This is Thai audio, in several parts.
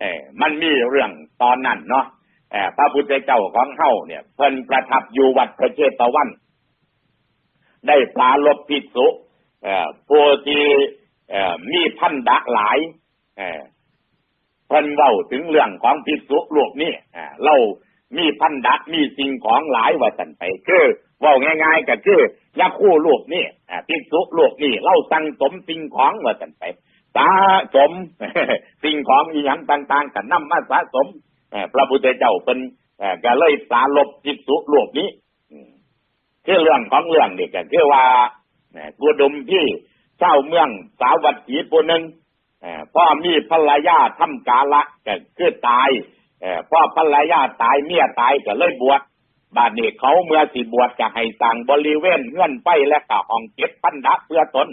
เออมันมีเรื่องตอนนั้นเนาะเออพระพุทธเจ้าของเฮาเนี่ย เพิ่นประทับอยู่วัดพระเชตวัน ได้ปลาลบภิกษุเอ่อผู้ที่เอ่อมีพันดะหลาย เอ่อเพิ่นเว้าถึงเรื่องของภิกษุลูกนี่อ่าเรามีพันดะมีสิ่งของหลายว่าสันไปคือว้าง่ายๆก็คือยาคู่ลูกนี่ภิกษุลูกนี่เราสั่งสมสิ่งของว่าสันไป สะสม สิ่งของอีหยังต่างๆกันนำมาสะสมพระพุทธเจ้าเป็นก็เลยสาลบภิกษุลูกนี้คือเรื่องของเรื่องนี่ก็คือว่ากุดุมที่เจ้าเมืองสาวัตถีผู้หนึ่งพ่อมีภรรยาทำกาละก็คือตายพ่อภรรยาตายเมียตายก็เลยบวชบาดนี้เขาเมื่อสิบวชจะให้สั่งบริเวณเงื่อนไฟและก็ห้องเก็บปันดะเพื่อตน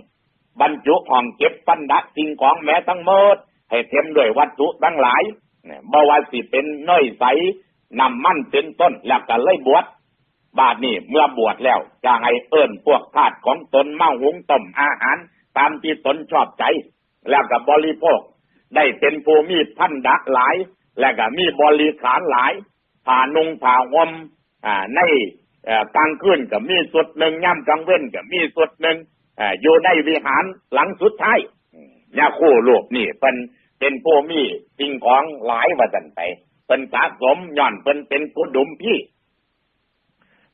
บรรจุห้องเก็บปันดะสิ่งของแม้ทั้งหมด ให้เต็มด้วยวัตถุทั้งหลายเนี่ยบ่ว่าสิเป็นเนยใสนำมั่นเป็นต้นแล้วก็เลยบวชบาดนี้เมื่อบวชแล้วจะให้เอิ้นพวกทาสของตนมาหุงต้มอาหาร ตามที่ตนชอบใจ แล้วก็บริโภค ได้เป็นผู้มีพันดะหลาย และก็มีบริขารหลายผ่านุงผ่าหมอ่าในกลางคืนก็มีสุดหนึ่งย่ำกลางเว้นก็มีสุดหนึ่ง อยู่ในวิหารหลังสุดท้ายยาคู่ลูกนี่เป็นเป็นผู้มีสิ่งของหลายว่าสันไปเป็นสะสมย่อนเป็นเป็นกุดุมพี่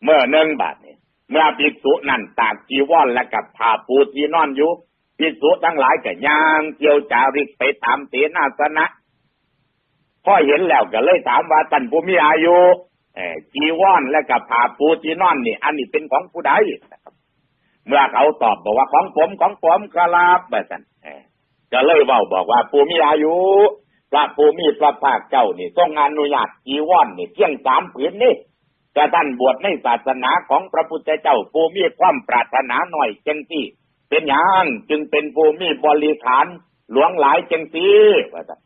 เมื่อหนึ่งบาทนี่เมื่อภิกษุนั่นตากจีวรและกับผ้าปูที่นอนอยู่ภิกษุทั้งหลายก็ย่างเกี่ยวจาริกไปตามเสนาสนะพ่อเห็นแล้วก็เลยถามว่าท่านผู้มีอายุเอจีวรและกับผ้าปูที่นอนนี่ อันนี้เป็นของผู้ใด เมื่อเขาตอบบอกว่าของผมของผมกราบแบบนั้นก็เลยเว้าบอกว่าผู้มีอายุพระผู้มีพระภาคเจ้านี่ทรงอนุญาตจีวรนี่เพียงสามผืนนี่กระท่านบวชในศาสนาของพระพุทธเจ้าผู้มีความปรารถนาหน่อยจังที่ เป็นอย่างจึงเป็นผู้มีบริขารหลวงหลายจังสีว่าซั่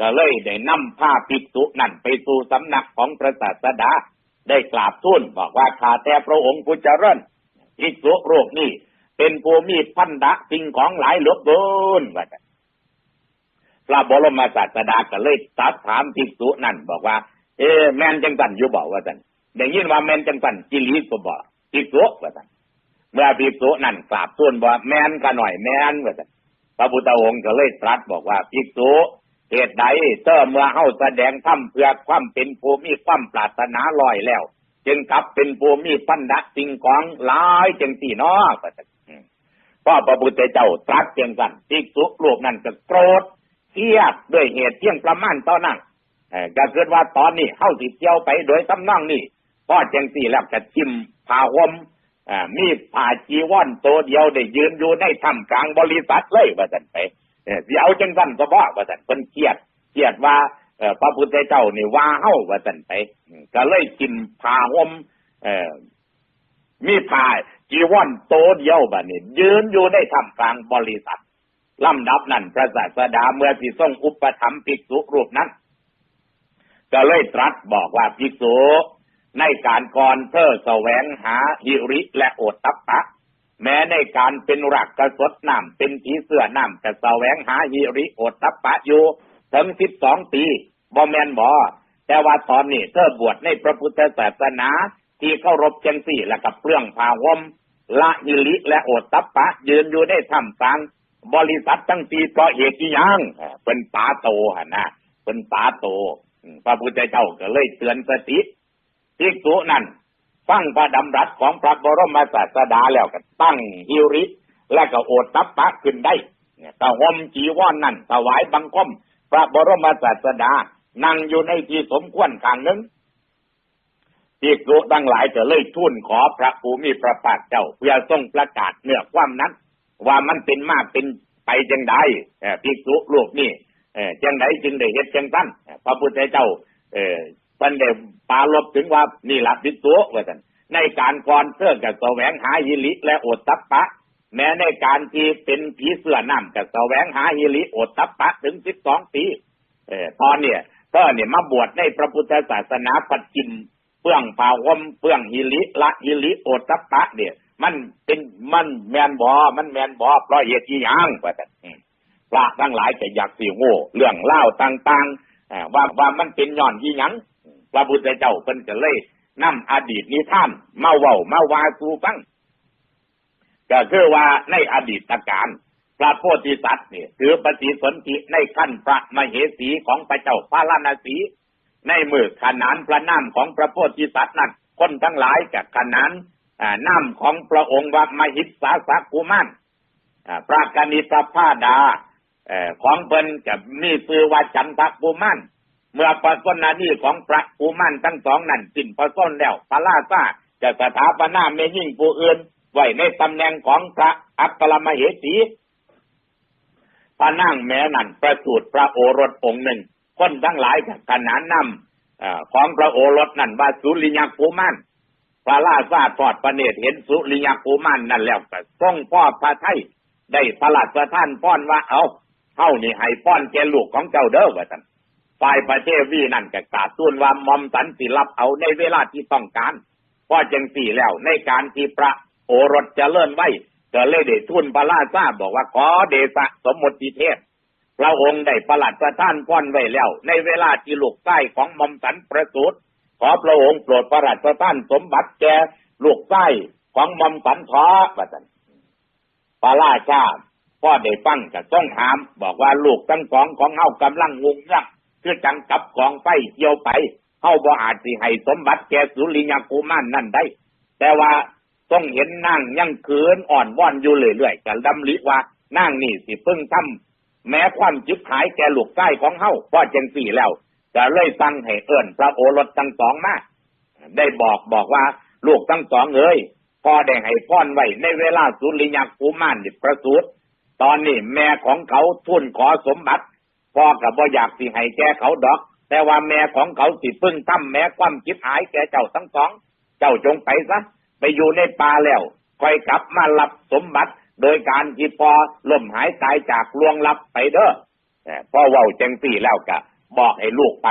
ก็เลยได้นำผ้าภิกษุนั่นไปสู่สำนักของพระศาสดาได้กราบทูลบอกว่าข้าแต่พระองค์ผู้เจริญ ภิกษุโรคนี้เป็นผู้มีพันธะสิ่งของหลายเหลือเกินว่าซั่นพระบรมศาสดาก็เลยตัดถามภิกษุนั่นบอกว่า เอ๊แมนจังสันอยู่บอกว่าซั่นได้ยินว่าแมนจังสันจิลีก็บอกภิกษุว่าซั่นเมื่อภิกษุนั่นกราบทูลบอกแมนก็หน่อยแมนว่าซั่นพระพุทธองค์ก็เลยตรัสบอกว่าภิกษุเหตุใดเตอเมื่อเฮาแสดงธรรมเพื่อความเป็นผู้มีความปรารถนาลอยแล้ว จึงกลับเป็นผู้มีพันธะสิ่งของหลายจังสี่นาะว่อพระพุทธเจ้าตรัสเจังซั่นภิกษุรูปนั้นก็โกรธเครียดด้วยเหตุเที่ยงประมาณตอนนั้นเอ่อก็เกิดว่าตอนนี้เข้าสิเที่ยวไปโดยตำนองนี่พ่อจังสี่แล้วก็ชิมผ้าหมมีผ้าจีวรตัวเดียวได้ยืนอยู่ในถ้ำกลางบริษัทเลยว่าสันไปเออสิเอาจังสันก็บอกว่าสันเพิ่นเครียดเครียดว่า พระพุทธเจ้านี่ว่าเฮาว่าสันไปก็เลยชิมผ้าห่มเอ่อมีผ้าจีวรโตเดียวบัดนี้ยืนอยู่ในถ้ำกลางบริษัทลำดับนั้นพระศาสดาเมื่อสิทรงอุปถัมภ์ภิกษุรูปนั้น ก็เลยตรัสบอกว่าภิกษุในการก่อนเธอแสวงหาหิริและโอตตัปปะ แม้ในการเป็นรักกระสดน้ำเป็นผีเสื้อน้ำจะแสวงหาหิริโอตตัปปะอยู่ ถึงสิบสองปีบ่แมนบ่แต่ว่าตอนนี้เธอบวชในพระพุทธศาสนา ที่เคารพจังสี่และกับเปลืองผ้าหมละหิริและโอตตัปปะ ยืนอยู่ในถ้ำกลางบริษัททั้งปีเพราะเหตุยังเป็นปาโตหนนะเป็นปาโต พระพุทธเจ้าก็เลยเตือนสติภิกษุนั่นฟังพระดำรัสของพระบรมศาสดาแล้วก็ตั้งฮิริและก็โอตตัปปะขึ้นได้เนี่ยตะหมจีวรนนั่นถวายบังคม พระบรมศาสดา นั่งอยู่ในที่สมควรข้างหนึ่งภิกษุทั้งหลายจะเลยทูลขอพระภูมิพระภาคเจ้า เพื่อทรงประกาศเนื้อความนั้น ว่ามันเป็นมากเป็นไปจังใดเอ่อภิกษุลูกนี่เออจังไดจึงได้เฮ็ดจังซั่นพระพุทธเจ้าเออเพิ่นได้ปารบถึงว่านี่ละภิกษุว่าซั่นในการก่อนเสื้อกับแสวงหาหิริและโอตตัปปะ แม้ในการที่เป็นผีเสื้อน้ำกับแสวงหาหิริโอตตัปปะถึงสิบสองปีเออตอนเนี่ยเธอเนี่ยมาบวชในพระพุทธศาสนาปัจจิมเปื้องผ้าห่มเปื้องหิริละหิริโอตตัปปะ เนี่ย มันเป็นมันแมนบอมันแมนบอเพราะเหตุอีหยังว่าซั่พระทั้งหลายจะอยากสิโง่เรื่องเล่าต่างๆอ่าว่าว่ามันเป็นย้อนยี่ยังพระพุทธเจ้าเพิ่นก็เลยนำอดีตนิทานมาเว้ามาว่าสู่ฟัง ก็คือว่าในอดีตการพระโพธิสัตว์เนี่ยถือปฏิสนธิในขั้นพระมเหสีของพระเจ้าพระลานาสี ในมือขนานพระนามของพระโพธิสัตว์นั้นคนทั้งหลายจากขนานนามของพระองค์ว่ามหิตสาสกุมารพระกนิตพาดาของเพิ่นจะมีชื่อว่าจันทกุมารเมื่อประสนานีของพระกุมารทั้งสองนั้นสิ้นประสนแล้วพระราชาจะสถาปนาเมยิ่งผู้อื่น ไว้ในตำแหน่งของพระอัครมเหสีพระนั่งแม้นั่นประสูติพระโอรสองค์หนึ่ง คนทั้งหลายกับขนานนำของพระโอรสนั่นว่าสุริยกุมารพระราชาทอดพระเนตรเห็นสุริยกุมารนั่นแล้วก็ทรงพ่อพระไทยได้พระราชทานป้อนว่าเอาเฮานี่ให้ป้อนแกลูกของเจ้าเด้อว่าท่านฝ่ายประเทศวีนั่นก็กาตุ้นว่ามอมสันสิรับเอาในเวลาที่ต้องการพอจังสี่แล้วในการที่พระ โอรสจะเลื่อนไว้ก็เลยได้ทุนพระราชาบอกว่าขอเดชะสมมติเทพพระองค์ได้ประหลัดประท่านป้อนไว้แล้ว ในเวลาที่ลูกใต้ของมอมสันประสูติขอพระองค์โปรดประหลัดประท่านสมบัติแก่ลูกใต้ของมอมสันขอว่าท่านพระราชาพ่อได้ฟังก็ต้องถาม บอกว่าลูกทั้งสองของเฮากำลังงงยักคือจังกับกองไฟเกี่ยวไปเฮาบ่อาจสิให้สมบัติแก่สุริยกุมารนนั่นได้ แต่ว่า ต้องเห็นนางยังเขินอ่อนว่อนอยู่เรื่อยๆกันดำลิว่านางนี่สิเพิ่งทำแม้ความจิบหายแกลูกใต้ของเฮาพ่อจังสี่แล้วจะเลยสั่งให้เอิ้นพระโอรสทั้งสองมาได้บอกบอกว่า ลูกทั้งสองเอ้ยพ่อได้ให้พ่อนไว้ในเวลาสุริยักุมารดิประสูติตอนนี้แม่ของเขาทุนขอสมบัติพ่อกับบ่อยากสิให้แกเขาดอก แต่ว่าแม่ของเขาสิพึ่งทำแม้ความคิดหายแกเจ้าทั้งสอง เจ้าจงไปซะ ไปอยู่ในป่าแล้วคอยกลับมารับสมบัติ โดยการที่พอล่มหายตายจากลวงลับไปเด้อพ่อเว้าจังสี่แล้วกะ บอกให้ลูกไป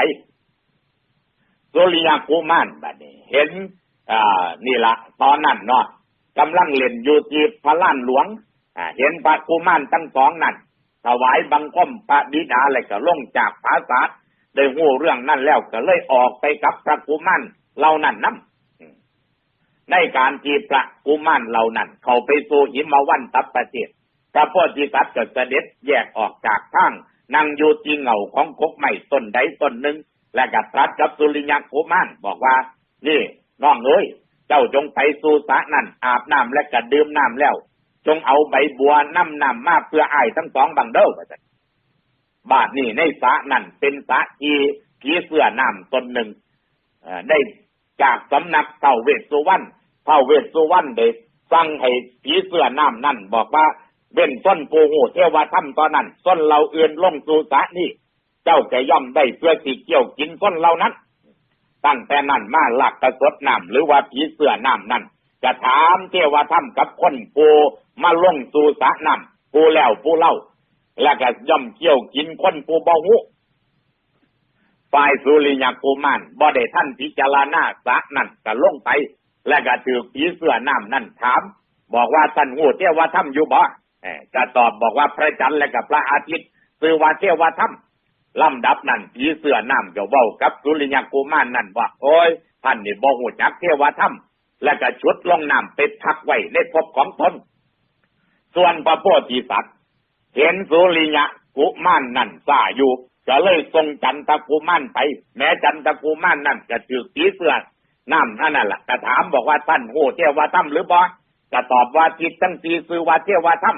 สุริยากุมารบัดนี้ เห็นอ่านี่ละตอนนั้นเนาะกำลังเล่นอยู่ที่พระล้านหลวงเห็นพระกุมารทั้งสองนั่นถวายบังคมพระบิดาอะไรก็ลงจากภาษาได้หูเรื่องนั่นแล้วก็เลยออกไปกับพระกุมารเหล่านั้นน้ำ ในการที่พระกุมารเหล่านั้น เขาไปสู่หิมวันตับประเทศพระโพธิสัตว์ก็เสด็จแยกออกจากทางนั่งอยู่ที่เงาของกกไม้ต้นใดต้นหนึ่ง และกับตรัสกับสุริยกุมารบอกว่า นี่น้องเอ้ยเจ้าจงไปสู่สระนั่นอาบน้ำและก็ดื่มน้ำแล้ว จงเอาใบบัวน้ำน้ำมาเพื่อไอ้ทั้งสองบังเด้อบาทนี่ในสระนั่นเป็นสระที่ผีเสื้อน้ำตนหนึ่งได้จากสำนักเต่าเวสสุวรรณ เต่าเวสสุวรรณได้สั่งให้ผีเสื้อน้ำนั่น บอกว่าเว้นส้นปูหูเทวธรรมตอนนั้นส้นเราเอือนลงสู่สะนี่เจ้าจะย่อมได้เพื่อสีเกี่ยวกินส้นเรานั้น ตั้งแต่นั้นมาหลักกระสดน้ำหรือว่าผีเสื้อน้ำนั่นจะถามเทวธรรมกับคนปูมาลงสู่สะน้ำปูแล้วปูเล่า แล้วก็ย่อมเกี่ยวกินคนปูบ่หูฝ่ายสุริยกุมารบ่ได้ท่านพิจารณาสะนั่นก็ลงไป แล้วก็ถือผีเสื้อน้ำนั่นถาม บอกว่าท่านหูเทวธรรมอยู่บ่จะตอบบอกว่าพระจันทร์และกับพระอาทิตย์คือว่าเทวธรรมลำดับนั่นผีเสื้อน้ำก็เว้ากับสุริยกุมารนั่นว่าโอ้ยท่านนี่บ่หูจักเทวธรรมแล้วก็ชุดลงน้ำไปพักไว้ในภพของตนส่วนพระโพธิสัตว์เห็นสุริยะกุมารนนั่นซาอยู่ก็เลยทรงจันทกุมารไป แม้จันทกุมารนนั่นก็ถือสีเสือ น้ำนั่นแหละก็ถามบอกว่าท่านโหเทวธรรมหรือบ่ก็ตอบว่าจิตทั้งสีซื้อว่าเทวธรรม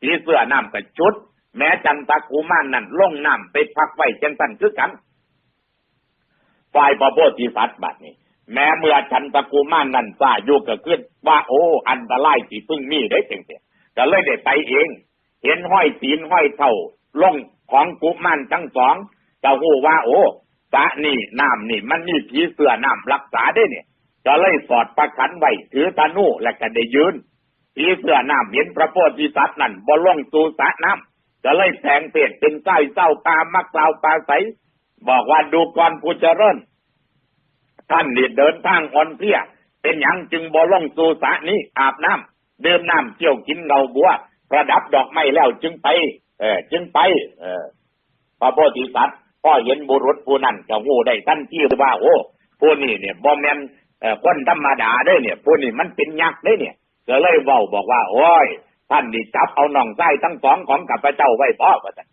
สีเสือน้ำก็ชุด แม้จันทกุมานนั่นลงน้ำไปพักไว้จังสันคือกันฝ่ายพระโพธิสัตว์บัดนี้ แม้เมื่อฉันตะกูมานนั่นซาอยู่ก็ขึ้น ว่าโอ้อันตรายสิพึ่งมีได้เงเสียก็เลยได้ไปเอง เห็นห้อยตีนห้อยเท่าลงของกุมานทั้งสองจะหูว่าโอ้ สะนี่น้ำนี่ มันมีผีเสื้อน้ำรักษาได้เนี่ยก็เลยสอดประคันไว้ถือตานูและก็ได้ยืนผีเสื้อน้ำเห็นพระโพธิสัตว์นั่นบ่ลงสู่สะน้ำก็เลยแสงเปลี่ยนเป็นใต้เจ้าตามักเล่าปลาใสบอกว่าดูก่อนผู้เจริญท่านนี่เดินทางอ่อนเพลียเป็นอย่างจึงบ่ลงสู่สะนี้อาบน้ำเดื่มน้ำเที่ยวกินเงาบัว ประดับดอกไม้แล้วจึงไป เออจึงไป เออพระโพธิสัตว์ พ่อเห็นบุรุษผู้นั้นก็หูได้ทันทีว่าโอ้ผู้นี้เนี่ยบ่แม่นเออคนธรรมดาเด้เนี่ยผู้นี้มันเป็นยักษ์เด้เนี่ยก็เลยเว้าบอกว่า โอ้ยท่านนี่จับเอาน่องไส้ทั้งสองของข้าพเจ้าไว้พ่อว่าแต่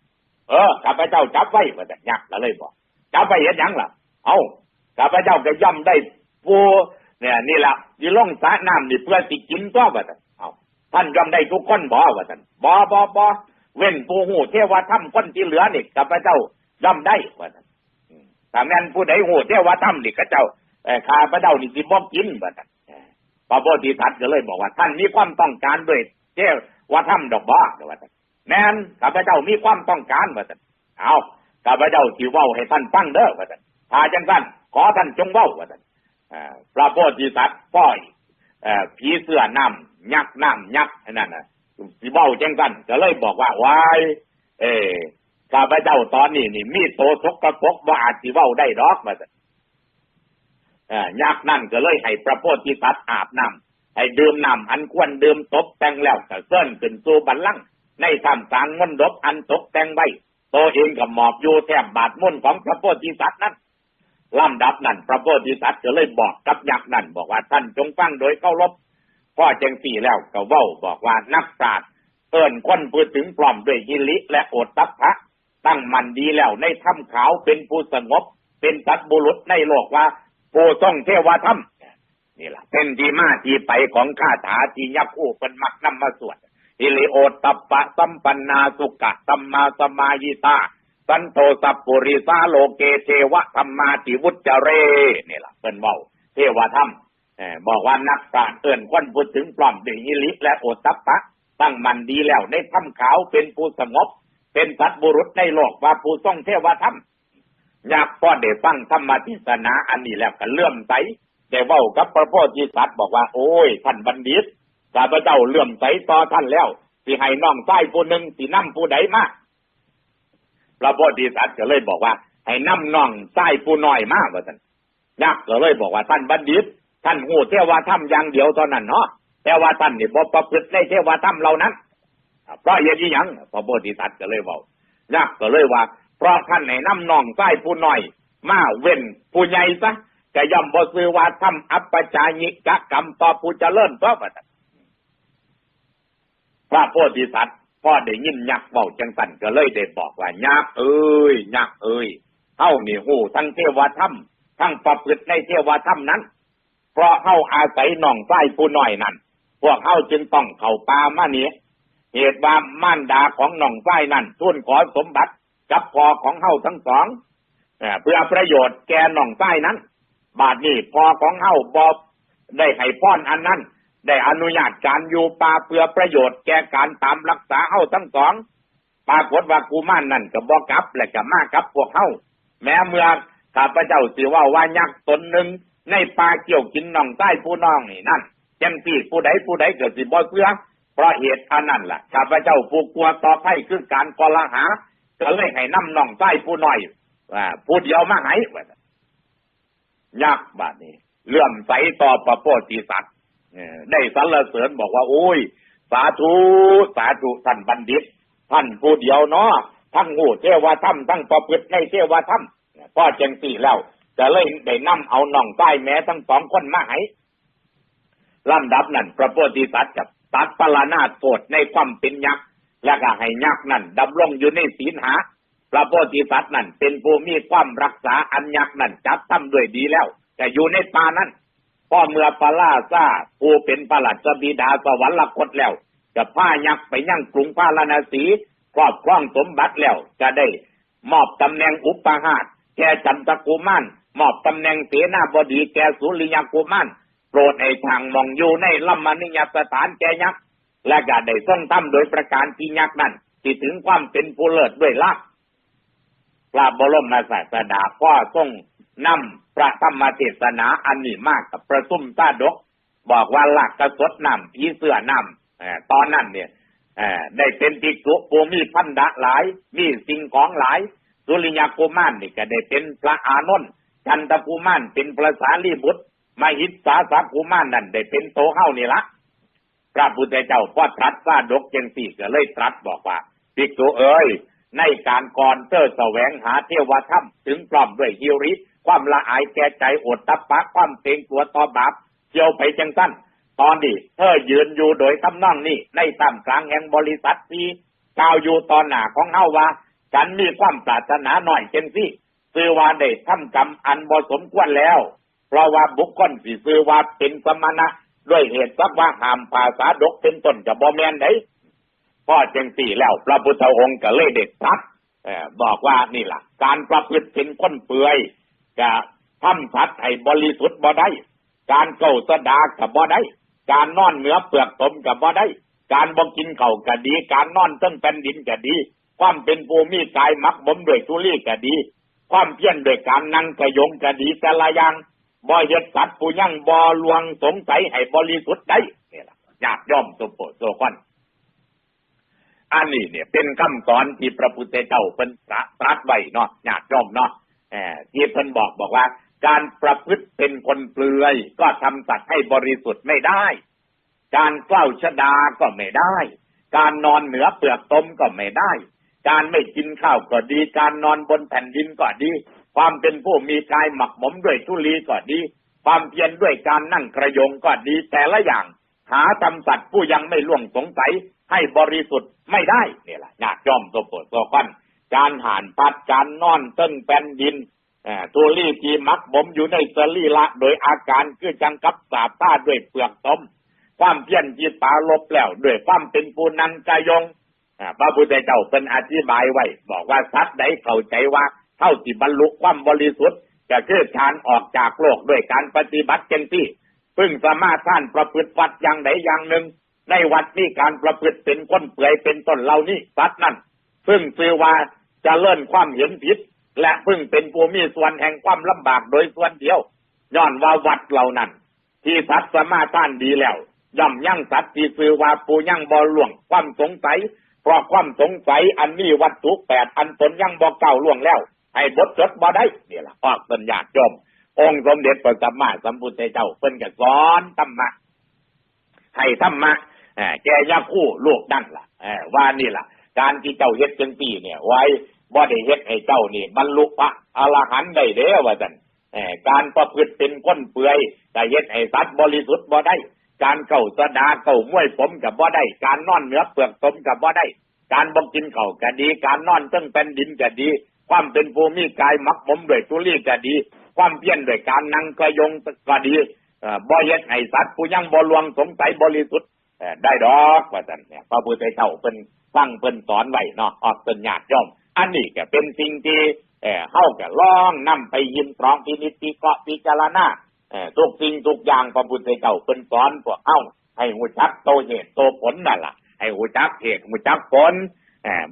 เออข้าพเจ้าจับไว้ว่าแต่นยักษ์ก็เลยบอกจับไปเห็นยังล่ะ เอาข้าพเจ้าก็ย่อมได้ผู้เนี่ยนี่ละอยู่ล่องสระน้ำนี่เพื่อสิกินตัวว่าแต่เอาท่านย่อมได้ทุกคนบ่ว่าแต่บ่บ่บ่เว้นผู้หูเทวธรรมคนที่เหลือนี่ข้าพเจ้า ย่อมได้ว่าแต่นอืมถ้าแม่นผู้ใดโหูเทวธรรมนี่ข้าเจ้าเอ่อข้าพเจ้านี่สิบ่กินว่าแต่นพระโพธิสัตว์ก็เลยบอกว่า ท่านมีความต้องการด้วยเทวธรรมดอกบ่ว่าแต่นแม่นข้าพเจ้ามีความต้องการว่าแต่นเอาข้าพเจ้าสิเว้าให้ท่านฟังเด้อว่าแต่นถ้าจังซั่นขอท่านจงเว้าว่าแต่นพระโพธิสัตว์ป้อยผีเสื้อน้ำยักษ์น้ำยักษ์ไอ้นั่นน่ะสิเบ้าจังกันก็เลยบอกว่าวายเออ ข้าพเจ้าตอนนี้นี่ มีโตสกปรกว่าอาจสิเว้าได้ดอกมาสิอ่ายักษ์นั่นก็เลยให้พระโพธิสัตว์อาบน้ำให้ดื่มน้ำอันควรดื่มตบแต่งแล้วก็เส้นขึ้นสู่บัลลังในท่ามกลางมนต์ดบอันตกแต่งไว้ตัวเองกับหมอบอยู่แทบบาดมุ่นของพระโพธิสัตว์นั้นลำดับนั่นพระโพธิสัตว์ก็เลยบอกกับยักษ์นั่นบอกว่าท่านจงฟังโดยเคารพพ่อเจงสี่แล้วก็เว้าบอกว่านักปราชญ์เอิ้นคนพูดถึงปลอมด้วยฮิลิและโอตตัพพะ ตั้งมันดีแล้ว ในถ้ำขาวเป็นผู้สงบ เป็นสัตว์บุรุษในโลกว่าผู้ทรงเทวธรรมนี่แหละเป็นที่มาที่ไปของคาถาที่ยักษ์ผู้เป็นมักนำมาสวดฮิลิโอตัปปะสัมปันนาสุกะสัมมาสมายิตาสันโตสัพปุริสาโลเกเทวะธรรมาติวุจเรนี่ล่ะเป็นเว้าเทวธรรมบอกว่านักปราชญ์เอิ้นคนพูดถึงปลอมด้วยหิริและโอตตัปปะตั้งมันดีแล้วในถ้ำขาวเป็นผู้สงบ เป็นสัตว์บุรุษในโลกว่าผู้ทรงเทวธรรมอยากพ่อได้ฟังธรรมทิศนาอันนี้แล้วก็เลื่อมใสได้เว้ากับพระโพธิสัตว์บอกว่าโอ้ยท่านบัณฑิตข้าพเจ้าเลื่อมใสต่อท่านแล้วสิให้น้องชายผู้หนึ่งสินำผู้ใดมาพระโพธิสัตว์ก็เลยบอกว่า ให้นำน้องไส้ผู้น้อยมากว่าท่านยักษ์ก็เลยบอกว่าท่านบัณฑิต ท่านหูเทวธรรมอย่างเดียวเท่านั้นเนาะแต่ว่าท่านนี่บ่ประพฤติในเทวธรรมเหล่านั้น เพราะเหตุนี้ยังพระโพธิสัตว์ก็เลยบอกยักษ์ก็เลยว่า เพราะท่านให้นำนองไส้ผู้น้อย มาเว้นผู้ใหญ่ซะก็ย่อมบ่ซื้อว่าทำอัปปจายิกะกรรมต่อผู้เจริญต่อไปพระโพธิสัตว์พ่อได้ยินยักษ์เว้าจังสันก็เลยได้บอกว่ายักษ์เอ้ยยักษ์เอ้ยเฮานี่ฮู้ทั้งเทวธรรมทั้งประพฤติในเทวธรรมนั้น เพราะเฮาอาศัยนองไส้ผู้น้อยนั่นพวกเฮาจึงต้องเข้าปามานี้ เหตุว่ามารดาของน้องไส้นั่นทูลขอสมบัติกับพอของเฮาทั้งสองเพื่อประโยชน์แก่น้องไส้นั้น บาดนี้พอของเฮาบอได้ให้พรอันนั้น ได้อนุญาตการอยู่ป่าเพื่อประโยชน์แก่การตามรักษาเฮาทั้งสองปรากฏว่ากูม่านนั่นก็บอกลับและก็มากับพวกเฮาแม้เมื่อข้าพเจ้าสิว่าว่ายักษ์ตนหนึ่งในป่าเกี่ยวกินน้องใต้ผู้น้องนี่นั่นจังสี่ผู้ใดผู้ใดเกิดสิบ่เสือ เพราะเหตุอันนั้นล่ะข้าพเจ้าผู้กลัวต่อภัยคือการกลาหาก็เลยให้น้ำน้องใต้ผู้น้อยว่าผู้เดียวมาให้ว่าซั่นยักบาดนี้เลื่อมใสต่อพระโพธิสัตว์ได้สรรเสริญบอกว่า โอ้ย สาธุ สาธุท่านบัณฑิต ท่านผู้เดียวเนาะทั้งหูเทวธรรมทั้งประพฤติในเทวธรรมพ่อเจงสี่แล้วจะเลยได้นำเอาน่องใต้แม้ทั้งสองคนมาให้ลำดับนั้นพระโพธิสัตว์กับ ตัดปลานาโทษในความเป็นยักษ์และก็ให้ยักษ์นั้นดำรงอยู่ในศีลหา พระโพธิสัตว์นั้นเป็นผู้มีความรักษาอันยักษ์นั้นจับทำด้วยดีแล้ว แต่อยู่ในป่านั้นพ่อเมื่อปลาซาผู้เป็นประหลัดสบิดาสวรรคตแล้ว จะพายักษ์ไปยังกรุงพาราณสีครอบครองสมบัติแล้ว จะได้มอบตำแหน่งอุปหาตแก่จันทกุมารมอบตำแหน่งเสนาบดีแก่สุริยกุมาร โปรดให้ทางมองอยู่ในลัมมานิยสถานแกยักษ์และก็ได้ทรงทำโดยประการที่ยักษ์นั้นที่ถึงความเป็นผู้เลิศด้วยลักพระบรมศาสดาพ่อทรงนำพระธรรมเทศนาอันนี้มากกับประสุมตาดก บอกว่าหลักกระสดนำผีเสื้อนำเออตอนนั้นเนี่ยเออได้เป็นภิกษุผู้มีพันดะหลาย มีสิ่งของหลาย สุริยกุมารนี่ก็ได้เป็นพระอานนท์จันทกุมารเป็นพระสารีบุตร มหิตสาสากุมารนั่นได้เป็นโตเฮ้านี่ละพระพุทธเจ้าพ่อตรัสว่าดกเจงสี่ก็เลยตรัสบอกว่าภิกษุเอ๋ยในการก่อนเตอร์แสวงหาเทวธรรมถึงพร้อมด้วยฮิริความละอายแก่ใจอดตับปะความเกรงกลัวต่อบาปเกี่ยวไปจังสั้นตอนนี้เธอยืนอยู่โดยตำนั่งนี่ในตามกลางแห่งบริษัทซีกล่าวอยู่ตอนหน้าของเฮาว่าฉันมีความปรารถนาหน่อยเช่นสิซื้อว่าได้ทำกรรมอันบ่สมควรแล้ว เพราะว่าบุคคลสิซื้อว่าเป็นสมณะ ด้วยเหตุสักว่าห้ามภาษาดกเป็นต้นจะบ่แมนได้พ่อจังสี่แล้ว พระพุทธองค์ก็เลยเด็ดทัดบอกว่านี่ล่ะ การประพฤติเป็นคนเปื่อยจะทำสัตว์ให้บริสุทธิ์บ่ได้ การเก่าสดากับบ่ได้ การนอนเหนือเปลือกตมกับบ่ได้ การบ่กินเข่าก็ดี การนอนตั้งแผ่นดินก็ดี ความเป็นภูมิกายมักบ่มด้วยทุลีก็ดี ความเพียรด้วยการนั่งกระยงก็ดีแต่ละอย่าง บ่เฮ็ดสัตว์ผู้ยังบ่ลวงสงสัยให้บริสุทธิ์ได้นี่ล่ะญาติย่อมสุโปโซคอนอันนี้เนี่ย เป็นคำสอนที่พระพุทธเจ้าเป็นตรัสไว้เนาะญาติย่อมเนาะที่เพิ่นบอกบอกว่า การประพฤติเป็นคนเปลือย ก็ทำสัตว์ให้บริสุทธิ์ไม่ได้ การเกล้าชดาก็ไม่ได้ การนอนเหนือเปลือกตมก็ไม่ได้ การไม่กินข้าวก็ดี การนอนบนแผ่นดินก็ดี ความเป็นผู้มีกายหมักหมมด้วยทุลีก็ดี ความเพียรด้วยการนั่งกระยงก็ดีแต่ละอย่าง หาทำสัตว์ผู้ยังไม่ล่วงสงสัยให้บริสุทธิ์ไม่ได้เนี่ยแหละญาติย่อมโซโปโซฟันการห่านปัดการนอนต้นแผ่นดินตัวรีที่มักบ่มอยู่ในสรีละ โดยอาการคือจังกับสาบ้าด้วยเปลือกต้มความเพียรจิตตาลบแล้วด้วยความเป็นปูนันกายงพระพุทธเจ้าเป็นอธิบายไว้ บอกว่าสัตว์ใดเข้าใจว่า เท่าที่บรรลุความบริสุทธิ์จะคือการออกจากโลกด้วยการปฏิบัติเช่นที่พึ่งสามารถท่านประพฤติวัดอย่างใดอย่างหนึ่ง ในวัดนี้การประพฤติเป็นคนเปื่อยเป็นต้นเหล่านี้สัตว์นั่นพึ่งซื้อว่าจะเลื่อนความเห็นผิด และพึ่งเป็นผู้มีส่วนแห่งความลำบากโดยส่วนเดียวย้อนว่าวัดเหล่านั้น ที่สัตว์สามารถต้านดีแล้วย่อมยั่งสัตว์ที่ซื้อว่าปูยั่งบอล่วงความสงสัยเพราะความสงสัยอันนี้วัตถุแปดอันตนยั่งบอเก่าล่วงแล้ว ให้บดจดบ่ได้นี่แหละออกสัญญาจมองค์สมเด็จพระสัมมาสัมพุทธเจ้าเพิ่นก็สอนธรรมะให้ธรรมะแกยาคู่ลูกนั่นล่ะว่านี่ล่ะ การที่เจ้าเฮ็ดจังปีเนี่ย ไว้บ่ได้เฮ็ดให้เจ้านี่บรรลุพระอรหันต์ได้เด้อว่าซั่นการประพฤติเป็นคนเปื่อยแต่เฮ็ดให้สัตว์บริสุทธิ์บ่ได้ การเก่าสดาเก่ามวยผมกับบ่ได้ การนอนเหนือเปลือกตมกับบ่ได้ การบ่กินเข่าก็ดี การนอนตั้งเป็นดินก็ดี ความเป็นภูมิกายมักมมด้วยตุลีก็ดี ความเพียรด้วยการนั่งกระยงก็ดีบ่เฮ็ดให้สัตว์ผู้ยังบ่ลวงสงสัยบริสุทธิ์ได้ดอกว่าซั่นเนี่ยพระพุทธเจ้าเป็นฟังเพิ่นสอนไว้เนาะออกเป็นญาติย่อม อันนี้ก็เป็นสิ่งที่เออเฮาก็ลองนำไปยินตรองพินิจพิเคราะห์พิจารณาเออทุกสิ่งทุกอย่างพระพุทธเจ้าเพิ่นสอนพวกเฮาให้หูจักโตเหตุโตผลนั่นล่ะให้หูจักเหตุหูจักผล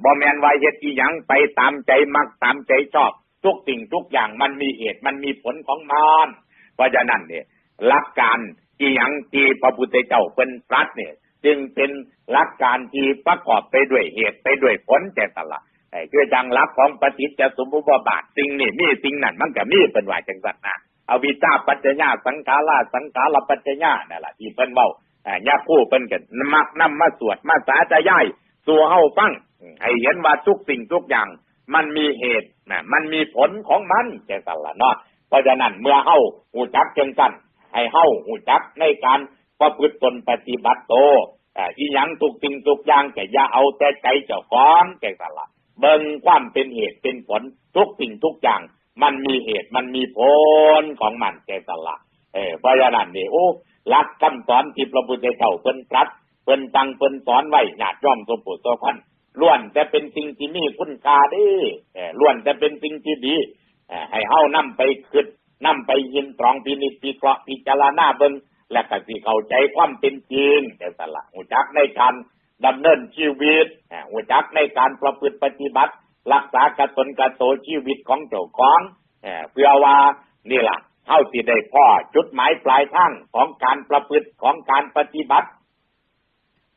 บ่แมนว่าเฮ็ดอีหยังไปตามใจมักตามใจชอบ ทุกสิ่งทุกอย่างมันมีเหตุมันมีผลของมันเพราะฉะนั้นเนี่ยหลักการอีหยังที่พระพุทธเจ้าเพิ่นตรัสเนี่ย จึงเป็นหลักการที่ประกอบไปด้วยเหตุไปด้วยผลแต่ตละไอ้คือจังหลักของปฏิจจสมุปบาทสิ่งนี่มีสิ่งนั้นมันก็มีเป็นว่าจังสัตนะเอาวิชาปัจจญาสังขาราสังขารปัจจญานั่นแหละที่เพิ่นเว้าอ่าญาคู่เพิ่นกันมักนำมาสวดมาสาธยายสู่เฮาฟัง ให้เห็นว่าทุกสิ่งทุกอย่าง มันมีเหตุนะมันมีผลของมันจังสัตว์ละเนาะเพราะฉะนั้นเมื่อเฮาหูจักจังสันให้เฮาหูจักในการประพฤติตนปฏิบัติโตอีหยังทุกสิ่งทุกอย่างแกอย่าเอาแต่ใจเจ้าของแกสละเบิ่งความเป็นเหตุเป็นผลทุกสิ่งทุกอย่าง มันมีเหตุมันมีผลของมันแกสละเออเพราะฉะนั้นนี่โอ้หลักคำสอนที่พระพุทธเจ้าเพิ่นตรัสเพิ่นตั้งเพิ่นสอนไว้ญาติย่อมสมบูรณ์สพัน ล้วนแต่เป็นสิ่งที่มีคุณค่าดีล้วนแต่เป็นสิ่งที่ดีให้เฮานำไปคิดนำไปยินตรองพินิจพิเคราะห์พิจารณาเบิ่งและก็สิเข้าใจความเป็นจริงแต่สละหูจักในการดำเนินชีวิตหูจักในการประพฤติปฏิบัติ รักษากระตนกระโตชีวิตของเจ้าของเพื่อว่านี่ล่ะเท่าที่ได้พ่อจุดหมายปลายทางของการประพฤติของการปฏิบัติ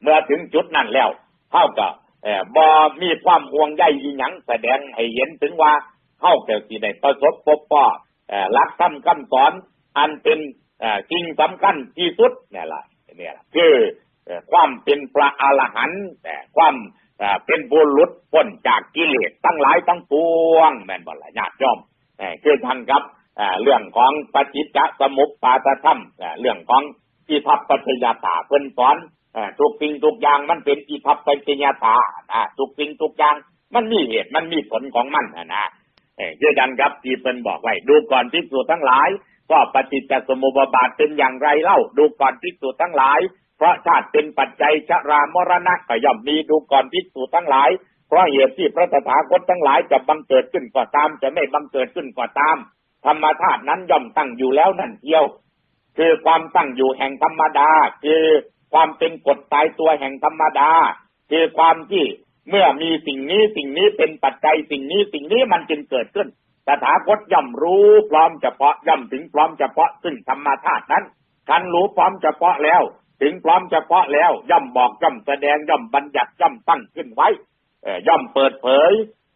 เมื่อถึงจุดนั้นแล้วเท่ากั บบ่มีความห่วงใยยิ่งยังแสดงให้เห็นถึงว่าเท่ากับที่ได้ประสบพบป้อรักธรรมคำสอน อันเป็นสิ่งสำคัญที่สุดนี่แหละนี่แหละคือความเป็นพระอรหันต์แต่ความอ่าเป็นผู้หลุดพ้นจากกิเลสตั้งหลายตั้งปวงแม่นบ่ละญาติยมเอ่อคือทันครับอ่าเรื่องของปฏิจจสมุปบาทธรรมเรื่องของอิทัปปัจจยตาเพิ่นสอน ทุกสิ่งทุกอย่างมันเป็นอิทัปปัจจยตาอ่าทุกสิ่งทุกอย่างมันมีเหตุมันมีผลของมันนะนะเอ่อกันครับที่เพิ่นบอกไว้ดูก่อนที่สุทั้งหลายก็ปฏิจจสมุปบาทเป็นอย่างไรเล่า ดูก่อนที่สุทั้งหลาย เพราะชาติเป็นปัจจัยชรามรณะก็ย่อมมีดูก่อนพิสูจทั้งหลาย เพราะเหตุที่พระตถาคตทั้งหลายจะบังเกิดขึ้นก็ตาม จะไม่บังเกิดขึ้นก็ตาม ธรรมธาตุนั้นย่อมตั้งอยู่แล้วนั่นเทียว คือความตั้งอยู่แห่งธรรมดา คือ ความเป็นกฎตายตัวแห่งธรรมดา คือความที่เมื่อมีสิ่งนี้สิ่งนี้เป็นปัจจัยสิ่งนี้สิ่งนี้มันจึงเกิดขึ้นตถาคตย่อมรู้พร้อมเฉพาะย่อมถึงพร้อมเฉพาะซึ่งธรรมธาตุนั้นคันรู้พร้อมเฉพาะแล้ว ถึงพร้อมเฉพาะแล้ว ย่อมบอกย่อมแสดงย่อมบัญญัติย่อมตั้งขึ้นไว้เอ่อย่อมเปิดเผย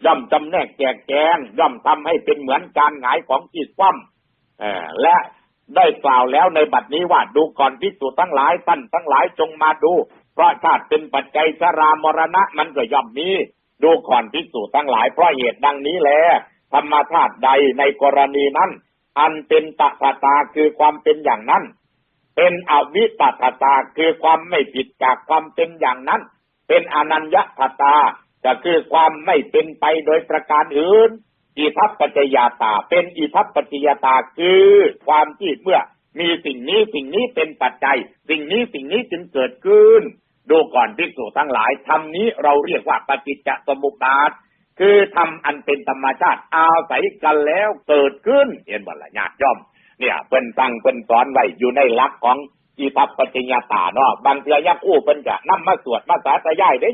ย่อมจำแนกแจกแจงย่อมทำให้เป็นเหมือนการหงายของจิตคว่ำเอ่อและ ได้กล่าวแล้วในบัดนี้ว่าดูก่อนพิสูจทั้งหลายท่านทั้งหลายจงมาดู เพราะชาติเป็นปัจจัยชรามรณะมันก็ย่อมมีดูก่อนพิสูจทั้งหลายเพราะเหตุดังนี้แลธรรมธาตุใดในกรณีนั้น อันเป็นตถาตาคือความเป็นอย่างนั้น เป็นอวิปัตตาคือความไม่ผิดจากความเป็นอย่างนั้น เป็นอนัญญตตาก็คือความไม่เป็นไปโดยประการอื่น อิทัปปัจจยาตา เป็นอิทัปปัจจยาตาคือความที่เมื่อมีสิ่งนี้สิ่งนี้เป็นปัจจัย สิ่งนี้สิ่งนี้จึงเกิดขึ้น ดูก่อนภิกษุทั้งหลายธรรมนี้เราเรียกว่าปฏิจจสมุปบาท คือทำอันเป็นธรรมชาติอาศัยกันแล้วเกิดขึ้นเห็นบ่ละญาติย่อม เนี่ยเพิ่นตั้งเพิ่นสอนไว้อยู่ในหลักของอีทัปปัจจญาตาเนาะบางเทือยักอู้เพิ่นจะนำมาสวดมาสาธยายเด้